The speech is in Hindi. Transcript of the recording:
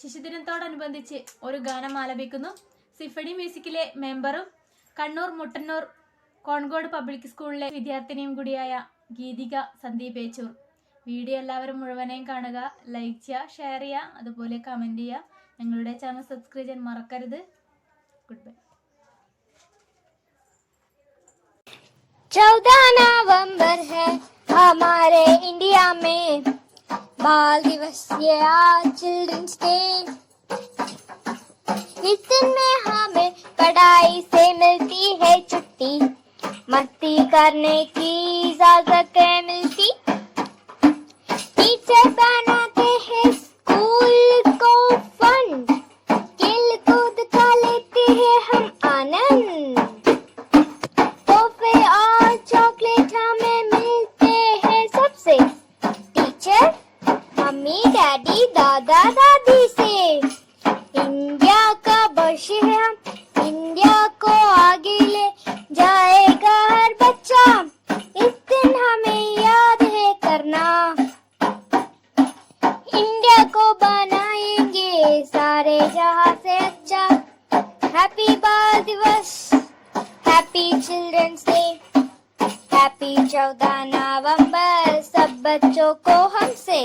ശിശുദിനത്തോടനുബന്ധിച്ച് ഒരു ഗാനം ആലപിക്കുന്നു സിഫണി മ്യൂസിക്കിലെ മെമ്പറും കണ്ണൂർ മുട്ടന്നൂർ കോൺകോട് പബ്ലിക് സ്കൂളിലെ വിദ്യാർത്ഥിനിയും കൂടിയായ ഗീതിക സന്ദീപ് ഏച്ചൂർ വീഡിയോ എല്ലാവരും മുഴുവനെയും കാണുക ലൈക്ക് ചെയ്യുക ഷെയർ ചെയ്യുക അതുപോലെ കമൻറ്റ് ചെയ്യുക ഞങ്ങളുടെ ചാനൽ സബ്സ്ക്രൈബ് ചെയ്യാൻ മറക്കരുത് ഗുഡ് ബൈ चौदह नवंबर है हमारे इंडिया में बाल दिवस ये आज चिल्ड्रंस डे। इस दिन में हमें पढ़ाई से मिलती है छुट्टी। मस्ती करने की इजाज़त मिलती। टीचर बनाते हैं स्कूल को फन खेल कूद का लेते हैं हम। डैडी दादा, दादी से। इंडिया का वर्ष है हम इंडिया को आगे ले जाएगा हर बच्चा। इस दिन हमें याद है करना। इंडिया को बनाएँगे सारे जहाँ से अच्छा। हैप्पी बाल दिवस हैप्पी चिल्ड्रंस डे हैप्पी चौदह नवंबर। सब बच्चों को हमसे